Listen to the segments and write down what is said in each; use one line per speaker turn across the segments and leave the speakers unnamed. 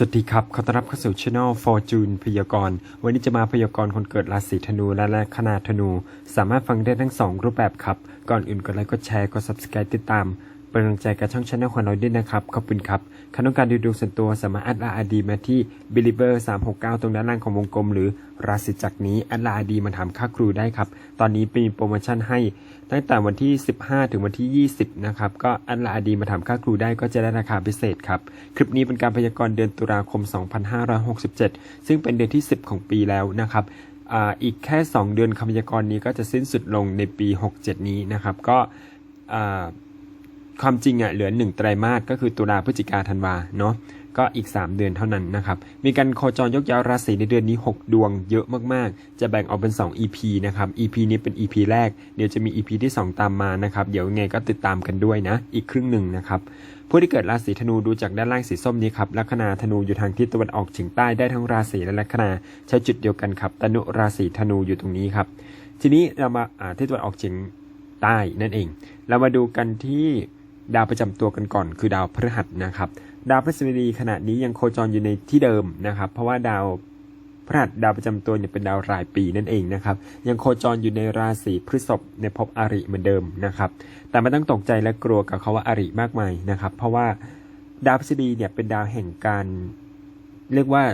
สวัสดีครับ ขอต้อนรับเข้าสู่ช anel Fortune พยากรณ์ วันนี้จะมาพยากรณ์คนเกิดราศีธนูและลัคนาธนู สามารถฟังได้ทั้ง 2 รูปแบบครับ ก่อนอื่นกดไลค์ กดแชร์ กด subscribe ติดตาม เป็นกำลังใจกับช่องช anel ของเราด้วยนะครับ ขอบคุณครับใครต้องการดูดวงส่วนตัวสามารถแอดไลน์อดีมาที่ believer 369 ตรงด้านล่างของวงกลม หรือราศีจักรนี้แอดไลน์อดีมาถามค่าครูได้ครับ ตอนนี้มีโปรโมชั่นให้ ตั้งแต่วันที่ 15 ถึงวันที่ 20 นะครับ ก็อันละอดีมาถามค่าครูได้ก็จะได้ราคาพิเศษครับ คลิปนี้เป็นการพยากรณ์เดือนตุลาคม 2567 ซึ่งเป็นเดือนที่ 10 ของปีแล้วนะครับอ,อีกแค่ 2 เดือนคำพยากรณ์นี้ก็จะสิ้นสุดลงในปี 67 นี้นะครับ ก็อ่า ความจริงอะเหลือ1ไตรมาสก็คือตุลาพฤศจิกาธันวาเนาะก็อีก 3 เดือนเท่านั้นนะครับ มีการโคจรยกย้ายราศีในเดือนนี้ 6 ดวงเยอะมากๆ จะแบ่งออกเป็น 2 EP นะครับ EP นี้เป็น EP แรก เดี๋ยวจะมี EP ที่ 2 ตามมานะครับ เดี๋ยวยังไงก็ติดตามกันด้วยนะ อีกครึ่งหนึ่งนะครับผู้ที่เกิดราศีธนูดูจากด้านล่างสีส้มนี้ครับลัคนาธนูอยู่ทางทิศตะวันออกเฉียงใต้ได้ทั้งราศีและลัคนาใช้จุดเดียวกันครับตนุราศีธนูอยู่ตรงนี้ครับ ทีนี้เรามาอ่าทิศตะวันออกเฉียงใต้นั่นเอง เรามาดูกันที่ ดาวประจำตัวกันก่อนคือดาวพฤหัสนะครับ ดาวพฤษฎีขณะนี้ยังโคจรอยู่ในที่เดิมนะครับ เพราะว่าดาวพฤหัสดาวประจำตัวเนี่ยเป็นดาวรายปีนั่นเองนะครับ ยังโคจรอยู่ในราศีพฤษภในภพอริเหมือนเดิมนะครับ แต่ไม่ต้องตกใจและกลัวกับเขาว่าอริมากมายนะครับ เพราะว่าดาวพฤษฎีเนี่ยเป็นดาวแห่งการเรียกว่า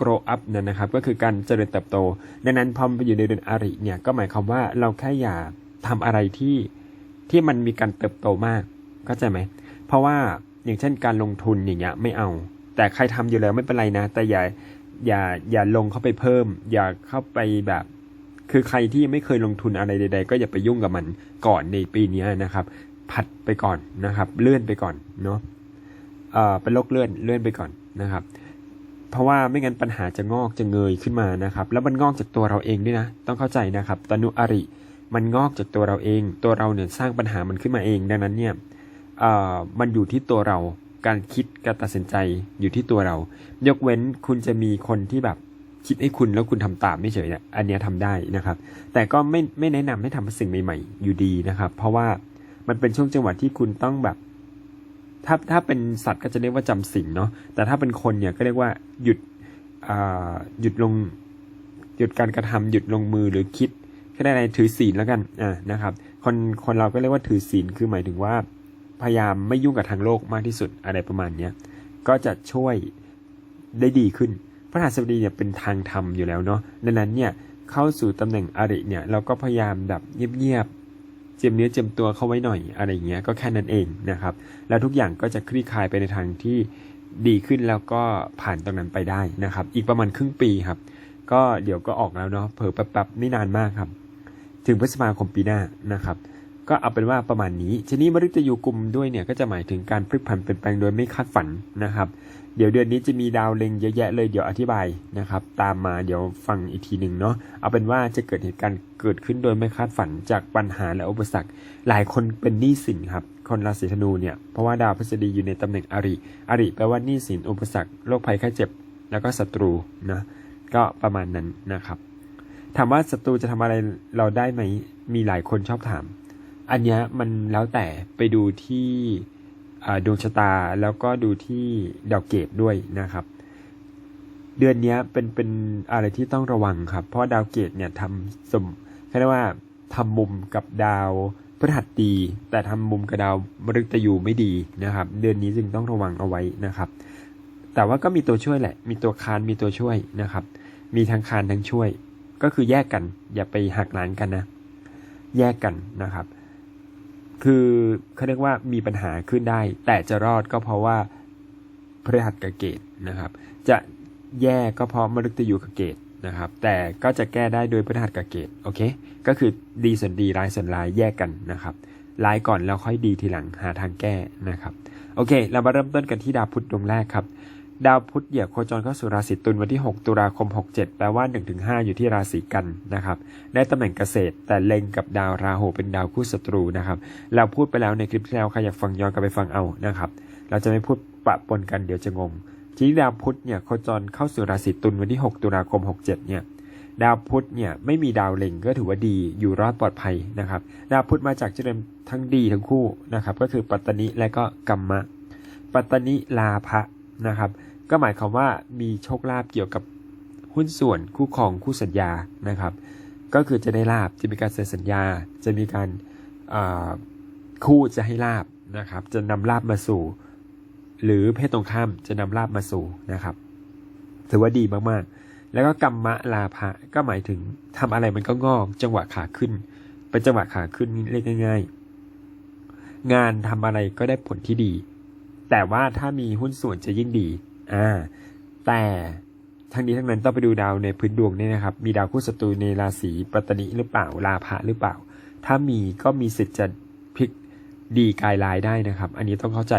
grow up นะนะครับ ก็คือการเจริญเติบโต ดังนั้นพอมันไปอยู่ในเดือนอริเนี่ยก็หมายความว่าเราแค่อย่าทำอะไรที่ที่มันมีการเติบโตมาก เข้าใจไหม เพราะว่าอย่างเช่นการลงทุนอย่างเงี้ยไม่เอา แต่ใครทำอยู่แล้วไม่เป็นไรนะ แต่อย่าอย่าอย่าลงเข้าไปเพิ่ม อย่าเข้าไปแบบ คือใครที่ไม่เคยลงทุนอะไรใด ๆ ก็อย่าไปยุ่งกับมันก่อนในปีนี้นะครับ ผัดไปก่อนนะครับ เลื่อนไปก่อนเนาะเอ่อเป็นโรคเลื่อนเลื่อนไปก่อนนะครับ เพราะว่าไม่งั้นปัญหาจะงอกจะเงยขึ้นมานะครับ แล้วมันงอกจากตัวเราเองด้วยนะ ต้องเข้าใจนะครับตนุอริมันงอกจากตัวเราเอง ตัวเราเนี่ยสร้างปัญหามันขึ้นมาเอง ดังนั้นเนี่ย มันอยู่ที่ตัวเราการคิดการตัดสินใจอยู่ที่ตัวเรา ยกเว้นคุณจะมีคนที่แบบคิดให้คุณแล้วคุณทำตามไม่เฉยเนี่ยอันเนี้ยทำได้นะครับ แต่ก็ไม่ไม่แนะนำให้ทำสิ่งใหม่ๆ อยู่ดีนะครับ เพราะว่ามันเป็นช่วงจังหวะที่คุณต้องแบบ ถ้าถ้าเป็นสัตว์ก็จะเรียกว่าจำศีลเนาะแต่ถ้าเป็นคนเนี่ยก็เรียกว่าหยุดหยุดลงหยุดการกระทำหยุดลงมือหรือคิดก็ได้ในถือศีลแล้วกันอ่านะครับ คนคนเราก็เรียกว่าถือศีลคือหมายถึงว่า พยายามไม่ยุ่งกับทางโลกมากที่สุดอะไรประมาณเนี้ยก็จะช่วยได้ดีขึ้น พระหัสบดีเนี่ยเป็นทางธรรมอยู่แล้วเนาะดังนั้นเนี่ยเข้าสู่ตำแหน่งอริเนี่ยเราก็พยายามแบบเงียบๆเจียมเนื้อเจียมตัวเข้าไว้หน่อยอะไรอย่างเงี้ยก็แค่นั้นเองนะครับ แล้วทุกอย่างก็จะคลี่คลายไปในทางที่ดีขึ้นแล้วก็ผ่านตรงนั้นไปได้นะครับ อีกประมาณครึ่งปีครับ ก็เดี๋ยวก็ออกแล้วเนาะเผลอแป๊บๆไม่นานมากครับ ถึงพฤษภาคมปีหน้านะครับ ก็เอาเป็นว่าประมาณนี้ ทีนี้มฤตยูกลุ่มด้วยเนี่ยก็จะหมายถึงการพลิกผันเปลี่ยนแปลงโดยไม่คาดฝันนะครับ เดี๋ยวเดือนนี้จะมีดาวเล็งเยอะแยะเลยเดี๋ยวอธิบายนะครับ ตามมาเดี๋ยวฟังอีกทีหนึ่งเนาะเอาเป็นว่าจะเกิดเหตุการณ์เกิดขึ้นโดยไม่คาดฝันจากปัญหาและอุปสรรค หลายคนเป็นหนี้สินครับคนราศีธนูเนี่ยเพราะว่าดาวพฤษฎีอยู่ในตำแหน่งอริอริแปลว่าหนี้สินอุปสรรคโรคภัยไข้เจ็บ แล้วก็ศัตรูนะก็ประมาณนั้นนะครับ ถามว่าศัตรูจะทำอะไรเราได้ไหมมีหลายคนชอบถาม อันเนี้ยมันแล้วแต่ไปดูที่ดวงชะตาแล้วก็ดูที่ดาวเกตด้วยนะครับ เดือนนี้เป็นเป็นอะไรที่ต้องระวังครับ เพราะดาวเกตเนี่ยทำสมเรียกว่าทำมุมกับดาวพฤหัสดีแต่ทำมุมกับดาวมฤตยูไม่ดีนะครับ เดือนนี้จึงต้องระวังเอาไว้นะครับ แต่ว่าก็มีตัวช่วยแหละ มีตัวคานมีตัวช่วยนะครับ มีทั้งคานทั้งช่วย ก็คือแยกกัน อย่าไปหักหลานกันนะ แยกกันนะครับ คือเขาเรียกว่ามีปัญหาขึ้นได้ แต่จะรอดก็เพราะว่าพฤหัสกับเกตนะครับ จะแย่ก็เพราะมฤตยูกับเกตนะครับ แต่ก็จะแก้ได้โดยพฤหัสกับเกตโอเค ก็คือดีส่วนดีร้ายส่วนร้ายแยกกันนะครับร้ายก่อนแล้วค่อยดีทีหลังหาทางแก้นะครับ โอเค เรามาเริ่มต้นกันที่ดาวพุธดวงแรกครับ ดาวพุธเหยียบโคจรเข้าสู่ราศีตุลวันที่ 6 ตุลาคม 67 แปลว่า 1-5 อยู่ที่ราศีกันนะครับ ได้ตำแหน่งเกษตร แต่เล็งกับดาวราหูเป็นดาวคู่ศัตรูนะครับ เราพูดไปแล้วในคลิปที่แล้วใครอยากฟังย้อนกลับไปฟังเอานะครับ เราจะไม่พูดปะปนกันเดี๋ยวจะงง ทีนี้ดาวพุธเนี่ยโคจรเข้าสู่ราศีตุลวันที่ 6 ตุลาคม 67 เนี่ย ดาวพุธเนี่ยไม่มีดาวเล็งก็ถือว่าดี อยู่รอดปลอดภัยนะครับ ดาวพุธมาจากเจริญทั้งดีทั้งคู่นะครับ ก็คือปัตตนิและก็กัมมะ ปัตตนิลาภะ นะครับ ก็หมายความว่ามีโชคลาภเกี่ยวกับหุ้นส่วนคู่ครองคู่สัญญานะครับ ก็คือจะได้ลาบจะมีการเซ็นสัญญา จะมีการคู่จะให้ลาบนะครับ จะนำลาบมาสู่ หรือเพศตรงข้ามจะนำลาบมาสู่นะครับถือว่าดีมากๆ แล้วก็กรรมะลาภะก็หมายถึงทำอะไรมันก็งอกจังหวะขาขึ้นเป็นจังหวะขาขึ้นเรียกง่าย ๆ งานทำอะไรก็ได้ผลที่ดี แต่ว่าถ้ามีหุ้นส่วนจะยิ่งดี อ่า แต่ทั้งนี้ทั้งนั้นต้องไปดูดาวในพื้นดวงเนี่ยนะครับ มีดาวคู่ศัตรูในราศีปัตตนิหรือเปล่าลาภะหรือเปล่า ถ้ามีก็มีสิทธิ์จะพลิกดีกายลายได้นะครับ อันนี้ต้องเข้าใจ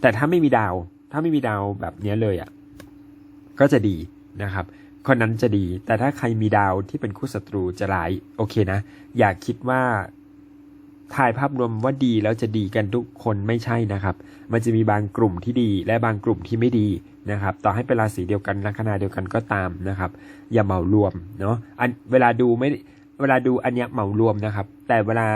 แต่ถ้าไม่มีดาว ถ้าไม่มีดาวแบบนี้เลยอะ ก็จะดีนะครับ คนนั้นจะดี แต่ถ้าใครมีดาวที่เป็นคู่ศัตรูจะร้าย โอเคนะ อย่าคิดว่า ถ่ายภาพรวมว่าดีแล้วจะดีกันทุกคนไม่ใช่นะครับ มันจะมีบางกลุ่มที่ดีและบางกลุ่มที่ไม่ดีนะครับ ต่อให้เป็นราศีเดียวกันลัคนาเดียวกันก็ตามนะครับ อย่าเหมารวมเนาะอันเวลาดูไม่เวลาดูอันเนี้ยเหมารวมนะครับ แต่เวลา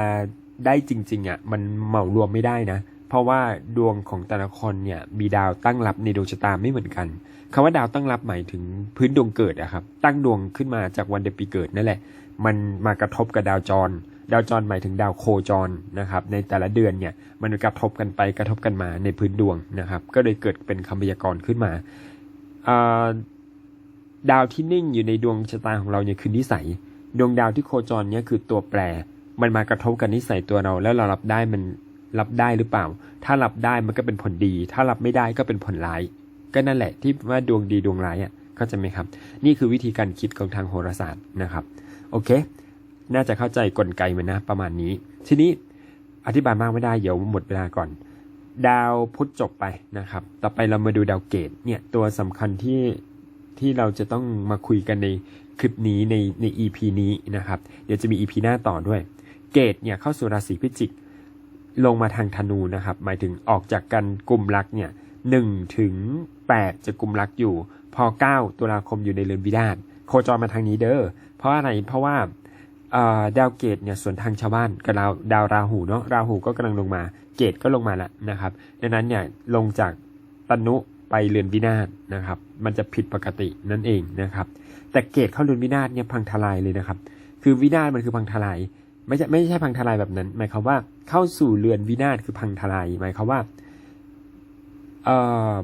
ได้จริงๆอะมันเหมารวมไม่ได้นะ เพราะว่าดวงของแต่ละคนเนี่ยมีดาวตั้งรับในดวงชะตาไม่เหมือนกันคำว่าดาวตั้งรับหมายถึงพื้นดวงเกิดอะครับ ตั้งดวงขึ้นมาจากวันเดือนปีเกิดนั่นแหละ มันมากระทบกับดาวจร ดาวจรหมายถึงดาวโคจรนะครับในแต่ละเดือนเนี่ยมันกระทบกันไปกระทบกันมาในพื้นดวงนะครับ ก็เลยเกิดเป็นคำพยากรณ์ขึ้นมาอ่าดาวที่นิ่งอยู่ในดวงชะตาของเราเนี่ยคือนิสัย ดวงดาวที่โคจรเนี่ยคือตัวแปร มันมากระทบกับนิสัยตัวเรา แล้วเรารับได้มันรับได้หรือเปล่า ถ้ารับได้มันก็เป็นผลดี ถ้ารับไม่ได้ก็เป็นผลร้าย ก็นั่นแหละที่ว่าดวงดีดวงร้ายอะเข้าใจไหมครับ นี่คือวิธีการคิดของทางโหราศาสตร์นะครับ โอเค น่าจะเข้าใจกลไกมันนะประมาณนี้ ทีนี้อธิบายมากไม่ได้เดี๋ยวหมดเวลาก่อน ดาวพุธจบไปนะครับ ต่อไปเรามาดูดาวเกตเนี่ยตัวสำคัญที่ที่เราจะต้องมาคุยกันในคลิปนี้ในใน EP นี้นะครับ เดี๋ยวจะมี EP หน้าต่อด้วย เกตเนี่ยเข้าสู่ราศีพิจิก ลงมาทางธนูนะครับ หมายถึงออกจากกันกลุ่มรักเนี่ยหนึ่งถึงแปดจะกลุ่มรักอยู่ พอเก้าตุลาคมอยู่ในเรือนวินาศโคจรมาทางนี้เด้อเพราะอะไรเพราะว่า ดาวเกตเนี่ยส่วนทางชาวบ้านกับดาวดาวราหูเนาะราหูก็กำลังลงมา เกตก็ลงมาแล้วนะครับดังนั้นเนี่ยลงจากตนุไปเรือนวินาศนะครับ มันจะผิดปกตินั่นเองนะครับ แต่เกตเข้าเรือนวินาศเนี่ยพังทลายเลยนะครับ คือวินาศมันคือพังทลายไม่ใช่ไม่ใช่พังทลายแบบนั้น หมายความว่าเข้าสู่เรือนวินาศคือพังทลายหมายความว่าเอ่อ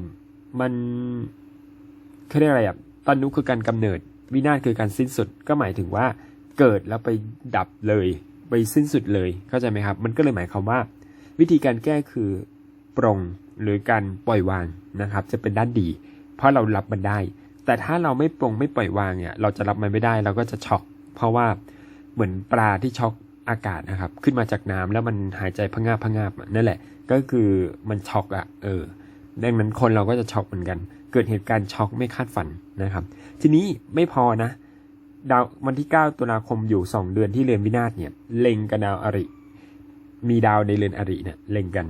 มันเขาเรียกอะไรอะตนนุคือการกำเนิดวินาศคือการสิ้นสุดก็หมายถึงว่า เกิดแล้วไปดับเลย ไปสิ้นสุดเลย เข้าใจไหมครับ มันก็เลยหมายความว่า วิธีการแก้คือปรงหรือการปล่อยวางนะครับ จะเป็นด้านดี เพราะเรารับมันได้ แต่ถ้าเราไม่ปรงไม่ปล่อยวางเนี่ย เราจะรับมันไม่ได้เราก็จะช็อก เพราะว่าเหมือนปลาที่ช็อกอากาศนะครับ ขึ้นมาจากน้ำแล้วมันหายใจพงาบพงาบนั่นแหละ ก็คือมันช็อกอะ เออดังนั้นคนเราก็จะช็อกเหมือนกัน เกิดเหตุการณ์ช็อกไม่คาดฝันนะครับ ทีนี้ไม่พอนะ ดาววันที่ 9 ตุลาคมอยู่ 2 เดือนที่เรือนวินาศเนี่ยเล็งกับดาวอริ มีดาวในเรือนอริเนี่ยเล็งกัน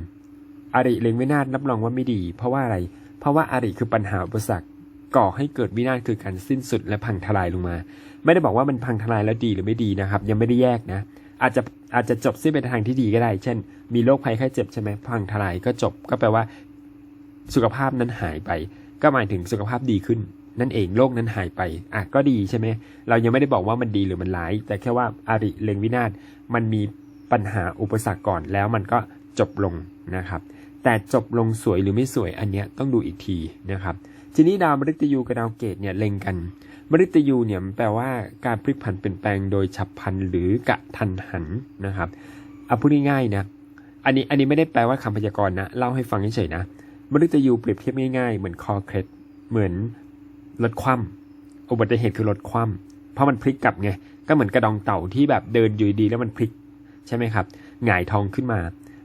อริเล็งวินาศรับรองว่าไม่ดี เพราะว่าอะไร เพราะว่าอริคือปัญหาอุปสรรคก่อให้เกิดวินาศคือการสิ้นสุดและพังทลายลงมา ไม่ได้บอกว่ามันพังทลายแล้วดีหรือไม่ดีนะครับ ยังไม่ได้แยกนะ อาจจะอาจจะจบสิ้นไปในทางที่ดีก็ได้ เช่น มีโรคภัยไข้เจ็บใช่ไหมพังทลายก็จบก็แปลว่า สุขภาพนั้นหายไป ก็หมายถึงสุขภาพดีขึ้น นั่นเองโรคนั้นหายไปอะก็ดีใช่ไหมเรายังไม่ได้บอกว่ามันดีหรือมันร้าย แต่แค่ว่าอาริเลงวินาศมันมีปัญหาอุปสรรคก่อนแล้วมันก็จบลงนะครับ แต่จบลงสวยหรือไม่สวยอันเนี้ยต้องดูอีกทีนะครับ ทีนี้ดาวมฤตยูกับดาวเกตเนี่ยเล็งกัน มฤตยูเนี่ยแปลว่าการพลิกผันเปลี่ยนแปลงโดยฉับพลันหรือกะทันหันนะครับเอาพูดง่ายๆนะอันนี้อันนี้ไม่ได้แปลว่าคำพยากรณ์นะเล่าให้ฟังเฉยๆนะมฤตยูเปรียบเทียบง่ายๆเหมือนคอเคล็ดเหมือน รถคว่ำอุบัติเหตุคือรถคว่ำเพราะมันพลิกกลับไงก็เหมือนกระดองเต่าที่แบบเดินอยู่ดีแล้วมันพลิกใช่ไหมครับหงายทองขึ้นมา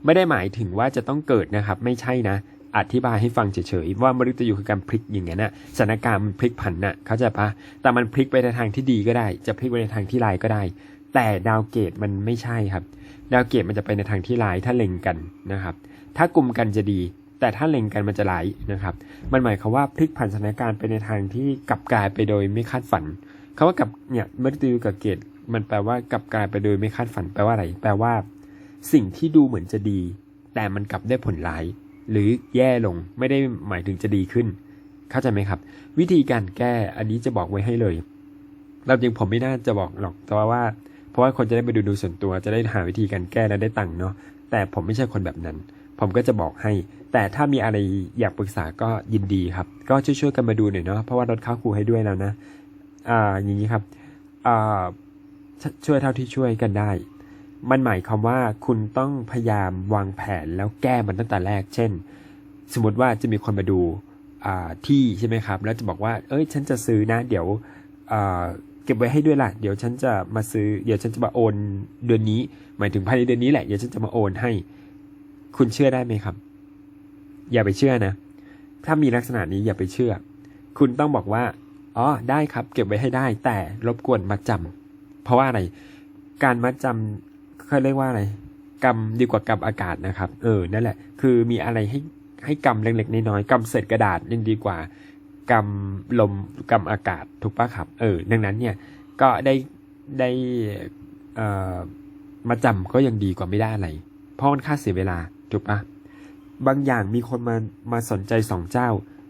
ไม่ได้หมายถึงว่าจะต้องเกิดนะครับ ไม่ใช่นะ อธิบายให้ฟังเฉยๆว่ามฤตยูคือการพลิกอย่างนี้ยนะสถานการณ์มันพลิกผันนะเข้าใจปะแต่มันพลิกไปในทางที่ดีก็ได้ จะพลิกไปในทางที่ร้ายก็ได้ แต่ดาวเกตมันไม่ใช่ครับ ดาวเกตมันจะไปในทางที่ร้ายถ้าเล็งกันนะครับ ถ้ากลุ่มกันจะดี แต่ถ้าเล็งกันมันจะร้ายนะครับ มันหมายความว่าพลิกผันสถานการณ์ไปในทางที่กลับกลายไปโดยไม่คาดฝันคาว่ากับเนี่ยมฤตยูกับเกตมันแปลว่ากลับกลายไปโดยไม่คาดฝันแปลว่าอะไร แปลว่า สิ่งที่ดูเหมือนจะดี แต่มันกลับได้ผลร้าย หรือแย่ลงไม่ได้หมายถึงจะดีขึ้น เข้าใจไหมครับ วิธีการแก้อันนี้จะบอกไว้ให้เลย เราจริงผมไม่น่าจะบอกหรอกแต่ว่า เพราะว่าคนจะได้ไปดูดูส่วนตัวจะได้หาวิธีการแก้และได้ตังค์เนาะแต่ผมไม่ใช่คนแบบนั้น ผมก็จะบอกให้ แต่ถ้ามีอะไรอยากปรึกษาก็ยินดีครับ ก็ช่วยๆกันมาดูหน่อยเนาะเพราะว่าลดค่าครูให้ด้วยแล้วนะอ่าอย่างนี้ครับอ่าช่วยเท่าที่ช่วยกันได้ มันหมายความว่าคุณต้องพยายามวางแผนแล้วแก้มันตั้งแต่แรก เช่น สมมติว่าจะมีคนมาดูาที่ใช่ไหมครับ แล้วจะบอกว่า เอ้ย ฉันจะซื้อนะ เดี๋ยวเก็บไว้ให้ด้วยล่ะ เดี๋ยวฉันจะมาซื้อ เดี๋ยวฉันจะมาโอนเดือนนี้ หมายถึงภายในเดือนนี้แหละ เดี๋ยวฉันจะมาโอนให้ คุณเชื่อได้ไหมครับ อย่าไปเชื่อนะ ถ้ามีลักษณะนี้อย่าไปเชื่อ คุณต้องบอกว่า อ๋อ ได้ครับ เก็บไว้ให้ได้ แต่รบกวนมัดจำเพราะว่าอะไร การมัดจำเขาเรียกว่าอะไรกำดีกว่ากำอากาศนะครับ เออ นั่นแหละ คือมีอะไรให้ให้กำเล็กๆน้อยๆกำเศษกระดาษยังดีกว่ากำลมกำอากาศถูกปะครับ เออ ดังนั้นเนี่ย ก็ได้ได้เอ่อมาจำก็ยังดีกว่าไม่ได้อะไร เพราะมันค่าเสียเวลาถูกปะ บางอย่างมีคนมามาสนใจสองเจ้า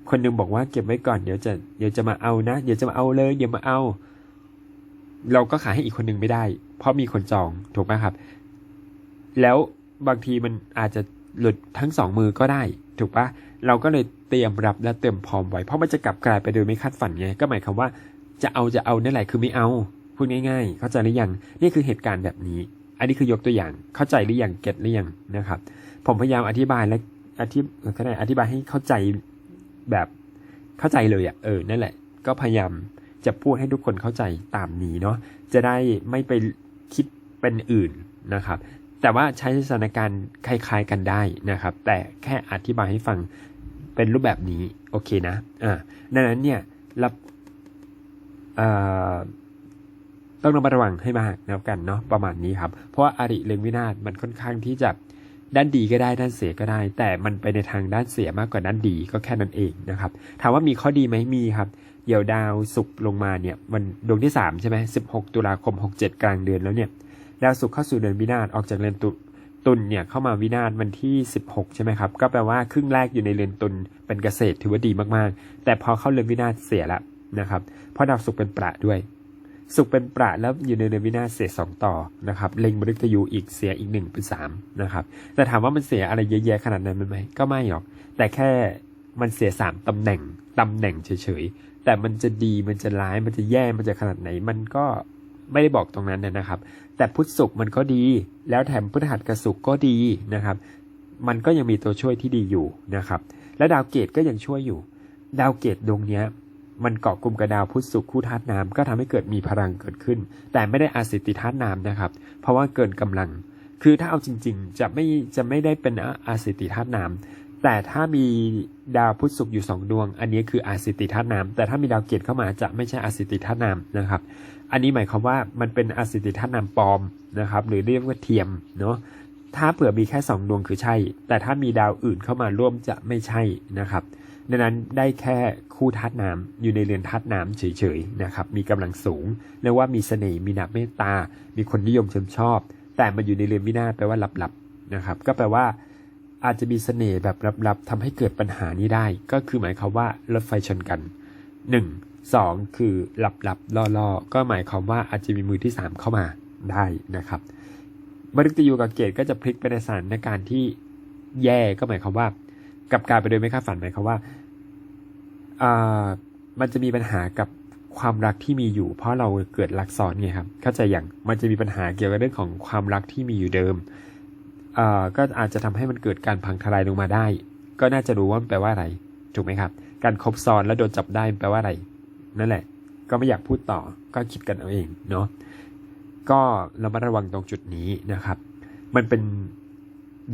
คนหนึงบอกว่าเก็บไว้ก่อนเดี๋ยวจะเดี๋ยวจะมาเอานะ เดี๋ยวจะมาเอาเลยเดี๋ยวมาเอา เราก็ขายให้อีกคนหนึ่งไม่ได้ เพราะมีคนจองถูกไหมครับ แล้วบางทีมันอาจจะหลุดทั้งสองมือก็ได้ ถูกปะเราก็เลยเตรียมรับและเตรียมพร้อมไว้ เพราะมันจะกลับกลายไปโดยไม่คาดฝันไง ก็หมายความว่าจะเอาจะเอานั่นแหละคือไม่เอาพูดง่ายๆ เข้าใจหรือยังนี่คือเหตุการณ์แบบนี้ อันนี้คือยกตัวอย่างเข้าใจหรือยังเก็ตหรือยังนะครับ ผมพยายามอธิบายและ อธิก็ได้อธิบายให้เข้าใจแบบเข้าใจเลยอะ่ะเออนั่นแหละ ก็พยายามจะพูดให้ทุกคนเข้าใจตามนี้เนาะจะได้ไม่ไปคิดเป็นอื่นนะครับ แต่ว่าใช้สถานการณ์คล้าย ๆกันได้นะครับ แต่แค่อธิบายให้ฟังเป็นรูปแบบนี้โอเคนะอ่าดังนั้นเนี่ยรับเอ่อต้องระมัดระวังให้มากแล้วกันเนาะประมาณนี้ครับ เพราะว่าอาริเรืองวินาศมันค่อนข้างที่จะ ด้านดีก็ได้ด้านเสียก็ได้ แต่มันไปในทางด้านเสียมากกว่าด้านดีก็แค่นั้นเองนะครับ ถามว่ามีข้อดีไหมมีครับเดี๋ยวดาวศุกร์ลงมาเนี่ยมันดวงที่3ใช่ไหม16ตุลาคม 67 กลางเดือนแล้วเนี่ยดาวศุกร์เข้าสู่เดือนวินาศออกจากเรือนตุตุลเนี่ยเข้ามาวินาศวันที่ 16 ใช่ไหมครับ ก็แปลว่าครึ่งแรกอยู่ในเรือนตุลเป็นเกษตรถือว่าดีมากๆ แต่พอเข้าเรือนวินาศเสียละนะครับเพราะดาวศุกร์เป็นประด้วย ศุกร์เป็นประแล้วอยู่ในเรือนวินาศเสียสองต่อนะครับเล็งมฤตยูอีกเสียอีกหนึ่งเป็นสามนะครับแต่ถามว่ามันเสียอะไรเยอะแยะขนาดนั้นไหมก็ไม่หรอก แต่แค่มันเสียสามตำแหน่งตำแหน่งเฉยๆ แต่มันจะดีมันจะร้ายมันจะแย่มันจะขนาดไหน มันก็ไม่ได้บอกตรงนั้นนะครับ แต่พุทธศุกร์มันก็ดี แล้วแถมพฤหัสกับศุกร์ก็ดีนะครับ มันก็ยังมีตัวช่วยที่ดีอยู่นะครับ และดาวเกตก็ยังช่วยอยู่ ดาวเกตดวงเนี้ย มันเกาะกลุ่มกับดาวพุธศุกร์คู่ธาตุน้ำก็ทำให้เกิดมีพลังเกิดขึ้น แต่ไม่ได้อาศิติธาตุน้ำนะครับ เพราะว่าเกินกำลัง คือถ้าเอาจริง ๆ จะไม่จะไม่ได้เป็นอาศิติธาตุน้ำแต่ถ้ามีดาวพุธศุกร์อยู่สองดวง อันนี้คืออาศิติธาตุน้ำแต่ถ้ามีดาวเกตเข้ามาจะไม่ใช่อาศิติธาตุน้ำนะครับ อันนี้หมายความว่ามันเป็นอาศิติธาตุน้ำปลอมนะครับ หรือเรียกว่าเทียมเนาะถ้าเผื่อมีแค่สองดวงคือใช่ แต่ถ้ามีดาวอื่นเข้ามาร่วมจะไม่ใช่นะครับ ดังนั้นได้แค่คู่ธาตุน้ำอยู่ในเรือนธาตุน้ำเฉยๆนะครับมีกำลังสูงเรียกว่ามีเสน่ห์มีนักเมตตา มีคนนิยมชมชอบ แต่มาอยู่ในเรือนวินาศแปลว่าลับๆนะครับก็แปลว่าอาจจะมีเสน่ห์แบบลับๆทำให้เกิดปัญหานี้ได้ ก็คือหมายความว่ารถไฟชนกันหนึ่งสองคือหลับๆล่อๆ ก็หมายความว่าอาจจะมีมือที่สามเข้ามาได้นะครับมฤตยูกับเกตก็จะพลิกไปในสถานการณ์ที่แย่ก็หมายความว่า กับกายไปโดยไม่คาดฝันหมายความว่าอามันจะมีปัญหากับความรักที่มีอยู่ เพราะเราเกิดรักซ้อนไงครับเข้าใจอย่างมันจะมีปัญหาเกี่ยวกับเรื่องของความรักที่มีอยู่เดิมก็อาจจะทำให้มันเกิดการพังทลายลงมาได้ ก็น่าจะรู้ว่ามันแปลว่าอะไร ถูกไหมครับ การคบซ้อนแล้วโดนจับได้แปลว่าอะไร นั่นแหละ ก็ไม่อยากพูดต่อก็คิดกันเอาเองเนาะก็เรามาระวังตรงจุดนี้นะครับ มันเป็น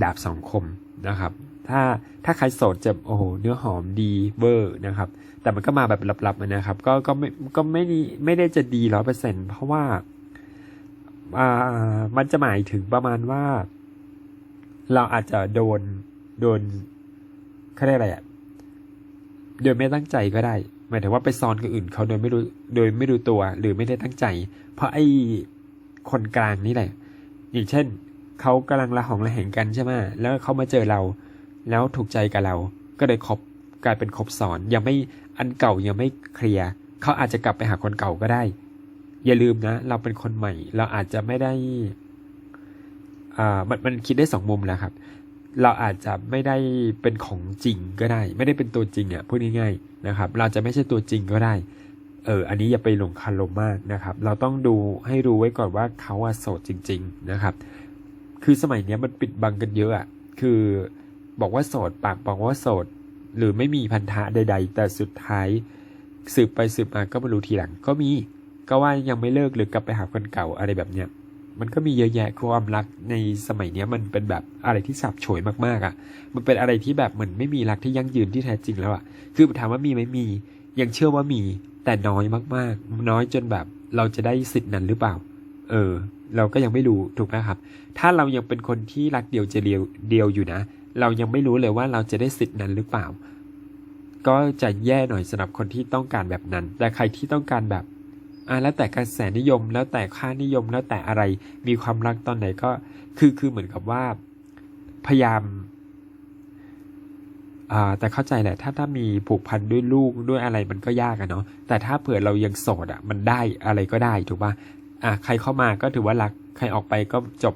ดาบสองคมนะครับ ถ้าถ้าใครโสดจะโอ้โหเนื้อหอมดีเวอร์นะครับ แต่มันก็มาแบบลับๆนะครับ ก็ก็ไม่ก็ไม่ได้ไม่ได้จะดีร้อยเปอร์เซ็นเพราะว่าอ่ามันจะหมายถึงประมาณว่า เราอาจจะโดนโดนเขาเรียกอะไรอะโดยไม่ตั้งใจก็ได้ หมายถึงว่าไปซ้อนกับอื่นเขาโดยไม่รู้โดยไม่รู้ตัวหรือไม่ได้ตั้งใจ เพราะไอ้คนกลางนี่แหละ อย่างเช่นเขากำลังละหองละแหงกันใช่ไหมแล้วเขามาเจอเรา แล้วถูกใจกับเรา ก็เลยคบกลายเป็นคบซ้อนยังไม่อันเก่ายังไม่เคลียร์เขาอาจจะกลับไปหาคนเก่าก็ได้ อย่าลืมนะ เราเป็นคนใหม่ เราอาจจะไม่ได้อ่ามันมันคิดได้สองมุมแหละครับ เราอาจจะไม่ได้เป็นของจริงก็ได้ ไม่ได้เป็นตัวจริงอะพูดง่ายๆนะครับ เราจะไม่ใช่ตัวจริงก็ได้เออ อันนี้อย่าไปหลงคาลมมากนะครับ เราต้องดูให้รู้ไว้ก่อนว่าเขาอะโสดจริง ๆ นะครับ คือสมัยนี้มันปิดบังกันเยอะอะคือ บอกว่าโสด ปากบอกว่าโสด หรือไม่มีพันธะใด ๆ แต่สุดท้ายสืบไปสืบมาก็มารู้ทีหลังก็มีก็ว่ายังไม่เลิกหรือกลับไปหาคนเก่าอะไรแบบเนี้ยมันก็มีเยอะแยะความรักในสมัยเนี้ยมันเป็นแบบอะไรที่สับฉวยมากๆอะ่ะ มันเป็นอะไรที่แบบเหมือนไม่มีรักที่ยั่งยืนที่แท้จริงแล้วอะ่ะ คือถามว่ามีไหมมี ยังเชื่อว่ามีแต่น้อยมากๆ น้อยจนแบบเราจะได้สิทธิ์นั้นหรือเปล่า เออ เราก็ยังไม่รู้ถูกไหมครับ ถ้าเรายังเป็นคนที่รักเดียวใจเดียวเดียวอยู่นะ เรายังไม่รู้เลยว่าเราจะได้สิทธิ์นั้นหรือเปล่า ก็จะแย่หน่อยสำหรับคนที่ต้องการแบบนั้น แต่ใครที่ต้องการแบบอ่าแล้วแต่กระแสนิยม แล้วแต่ค่านิยม แล้วแต่อะไร มีความรักตอนไหนก็ คือคือเหมือนกับว่า พยายามอ่าแต่เข้าใจแหละ ถ้าถ้ามีผูกพันด้วยลูกด้วยอะไรมันก็ยากอะเนาะ แต่ถ้าเผื่อเรายังโสดอะมันได้อะไรก็ได้ถูกป่ะ อะใครเข้ามาก็ถือว่ารัก ใครออกไปก็จบ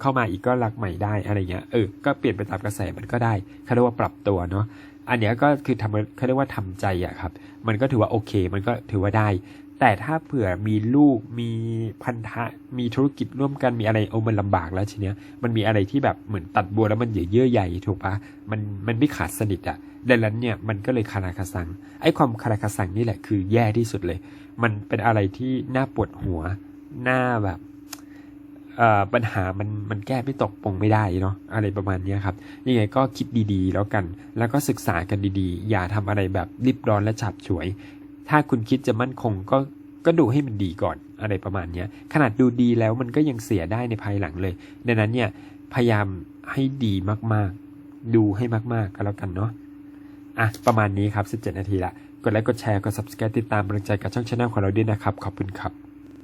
เข้ามาอีกก็รักใหม่ได้อะไรเงี้ยเออก็เปลี่ยนไปตามกระแสมันก็ได้เขาเรียกว่าปรับตัวเนาะอันเนี้ยก็คือทำเขาเรียกว่าทำใจอะครับ มันก็ถือว่าโอเค มันก็ถือว่าได้ แต่ถ้าเผื่อมีลูกมีพันธะมีธุรกิจร่วมกันมีอะไรโอ้มันลำบากแล้วทีเนี้ยมันมีอะไรที่แบบเหมือนตัดบัวแล้วมันเยื่อใหญ่ถูกปะมันมันไม่ขาดสนิทอะดังนั้นเนี่ยมันก็เลยคาราคาซังไอ้ความคาราคาซังนี่แหละคือแย่ที่สุดเลย มันเป็นอะไรที่น่าปวดหัวน่าแบบ ปัญหามันมันแก้ไม่ตกปงไม่ได้เนาะอะไรประมาณนี้ครับ ยังไงก็คิดดีๆ แล้วกัน แล้วก็ศึกษากันดีๆ อย่าทำอะไรแบบรีบร้อนและฉับฉวย ถ้าคุณคิดจะมั่นคงก็ก็ดูให้มันดีก่อนอะไรประมาณนี้ขนาดดูดีแล้วมันก็ยังเสียได้ในภายหลังเลย ดังนั้นเนี่ยพยายามให้ดีมากๆ ดูให้มากๆก็แล้วกันเนาะอะประมาณนี้ครับ 17 นาทีละกดไลค์กดแชร์กด subscribe ติดตามกำลังใจกับช่องช anel ของเราด้วยนะครับ ขอบคุณครับ